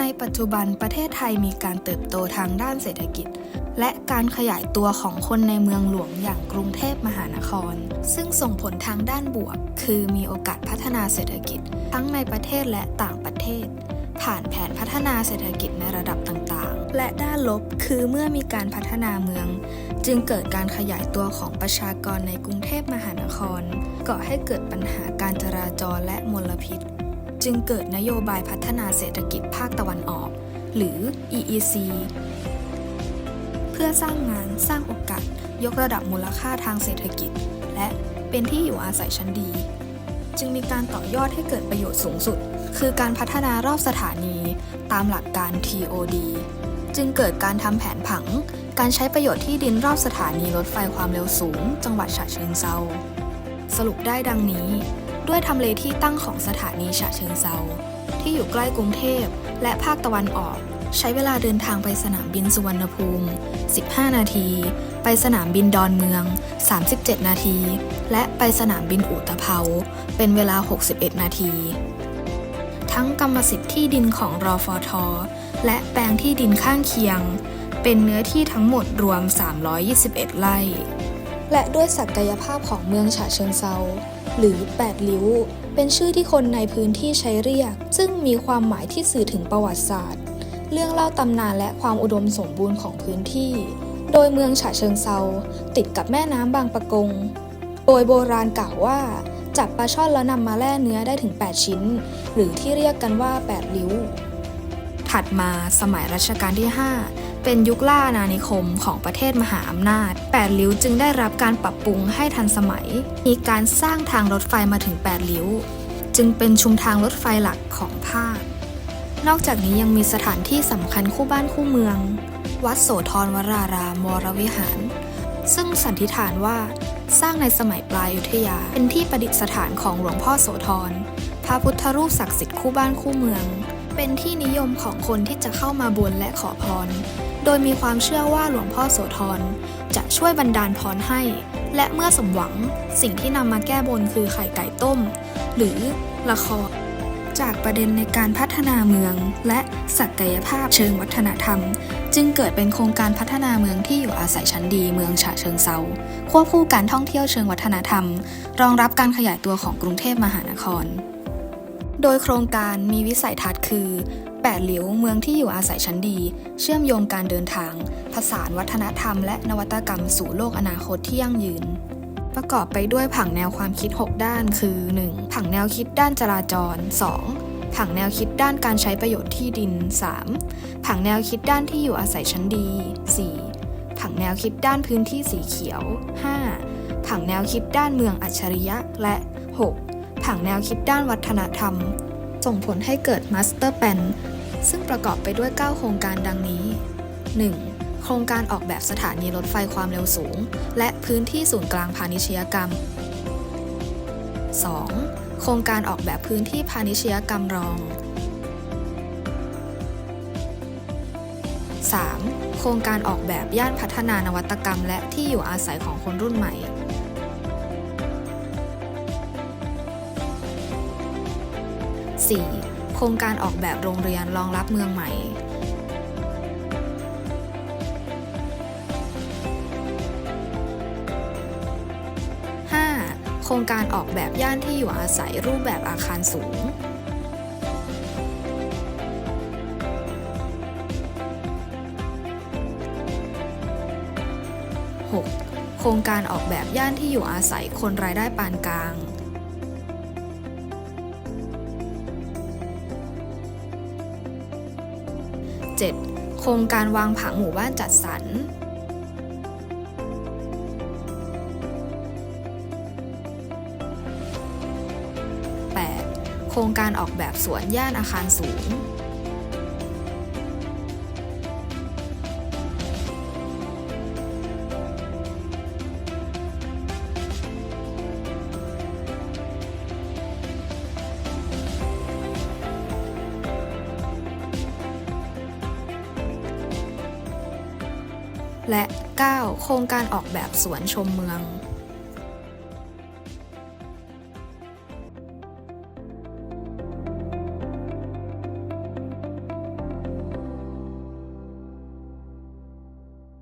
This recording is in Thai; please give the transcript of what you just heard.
ในปัจจุบันประเทศไทยมีการเติบโตทางด้านเศรษฐกิจ และการขยายตัวของคนในเมืองหลวงอย่างกรุงเทพมหานคร ซึ่งส่งผลทางด้านบวก คือมีโอกาสพัฒนาเศรษฐกิจ ทั้งในประเทศและต่างประเทศ ผ่านแผนพัฒนาเศรษฐกิจในระดับต่างๆ และด้านลบคือเมื่อมีการพัฒนาเมือง จึงเกิดการขยายตัวของประชากรในกรุงเทพมหานครก่อให้เกิดปัญหาการจราจรและมลพิษ จึงเกิดนโยบายพัฒนาเศรษฐกิจภาคตะวันออก หรือ EEC เพื่อสร้างงานสร้างโอกาส ยกระดับมูลค่าทางเศรษฐกิจ และเป็นที่อยู่อาศัยชั้นดี จึงมีการต่อยอดให้เกิดประโยชน์สูงสุด คือการพัฒนารอบสถานี ตามหลักการ TOD จึงเกิดการทำแผนผัง การใช้ประโยชน์ที่ดินรอบสถานีรถไฟความเร็วสูง จังหวัดฉะเชิงเซาสรุปได้ดังนี้ ด้วยทำเลที่ตั้งของสถานีฉะเชิงเซาที่อยู่ใกล้กรุงเทพและภาคตะวันออก ใช้เวลาเดินทางไปสนามบินสุวรรณภูมิ 15 นาที ไปสนามบินดอนเมือง 37 นาที และไปสนามบินอุตภเปาเป็นเวลา 61 นาที ทั้งกรรมสิทธิ์ที่ดินของรอฟอทอและแปลงที่ดินข้างเคียง เป็นเนื้อที่ทั้งหมดรวม 321 ไร่ และด้วยศักยภาพของเมืองฉะเชิงเซา หรือ 8 ลิ้ว เป็นชื่อที่คนในพื้นที่ใช้เรียก ซึ่งมีความหมายที่สื่อถึงประวัติศาสตร์ เรื่องเล่าตำนานและความอุดมสมบูรณ์ของพื้นที่ โดยเมืองฉะเชิงเซา ติดกับแม่น้ำบางปะกง โดยโบราณกล่าวว่า จับปลาช่อนแล้วนำมาแล่เนื้อได้ถึง 8 ชิ้น หรือที่เรียกกันว่า 8 ลิ้ว ถัดมาสมัยรัชกาลที่ 5 เป็นยุคล่าอาณานิคมของประเทศมหาอำนาจ8ลิ้วจึงได้รับการปรับปรุงให้ทันสมัย มีการสร้างทางรถไฟมาถึง8ลิ้ว จึงเป็นชุมทางรถไฟหลักของภาค นอกจากนี้ยังมีสถานที่สำคัญคู่บ้านคู่เมือง วัดโสธรวรารามวรวิหาร ซึ่งสันนิษฐานว่าสร้างในสมัยปลายอยุธยา เป็นที่ประดิษฐานของหลวงพ่อโสธร พระพุทธรูปศักดิ์สิทธิ์คู่บ้านคู่เมือง เป็นที่นิยมของคนที่จะเข้ามาบนและขอพร ดยมีความเชื่อว่าหลวงพ่อโสธรจะช่วยบันดาลพรให้ และเมื่อสมหวังสิ่งที่นำมาแก้บนคือไข่ไก่ต้ม หรือละครจากประเด็นในการพัฒนาเมือง และศักยภาพเชิงวัฒนธรรม จึงเกิดเป็นโครงการพัฒนาเมืองที่อยู่อาศัยชั้นดีเมืองฉะเชิงเซาควบคู่การท่องเที่ยวเชิงวัฒนธรรม รองรับการขยายตัวของกรุงเทพมหานคร โดยโครงการมีวิสัยทัศน์คือ8เหลียวเมืองที่อยู่อาศัยชั้นดี เชื่อมโยงการเดินทาง ผสานวัฒนธรรมและนวัตกรรมสู่โลกอนาคตที่ยั่งยืน ประกอบไปด้วยผังแนวความคิด 6 ด้านคือ 1. ผังแนวคิดด้านจราจร 2. ผังแนวคิดด้านการใช้ประโยชน์ที่ดิน 3. ผังแนวคิดด้านที่อยู่อาศัยชั้นดี 4. ผังแนวคิดด้านพื้นที่สีเขียว 5. ผังแนวคิดด้านเมืองอัจฉริยะและ 6. ผังแนวคิดด้านวัฒนธรรม ส่งผลให้เกิดมาสเตอร์แ a นซึ่งประกอบไปด้วย 9 โครงการดังนี้ 1. โครงการออกแบบสถานีรถไฟความเร็วสูง และพื้นที่ศูนย์กลางพาณิชยกรรม 2. โครงการออกแบบพื้นที่พาณิชยกรรมรอง 3. โครงการออกแบบย่านพัฒนานวัตกรรม และที่อยู่อาศัยของคนรุ่นใหม่ 4. โครงการออกแบบโรงเรียนรองรับเมืองใหม่ 5. โครงการออกแบบย่านที่อยู่อาศัยรูปแบบอาคารสูง 6. โครงการออกแบบย่านที่อยู่อาศัยคนรายได้ปานกลาง 7. โครงการวางผังหมู่บ้านจัดสรรโครงการออกแบบสวนย่านอาคารสูง และ 9. โครงการออกแบบสวนชมเมือง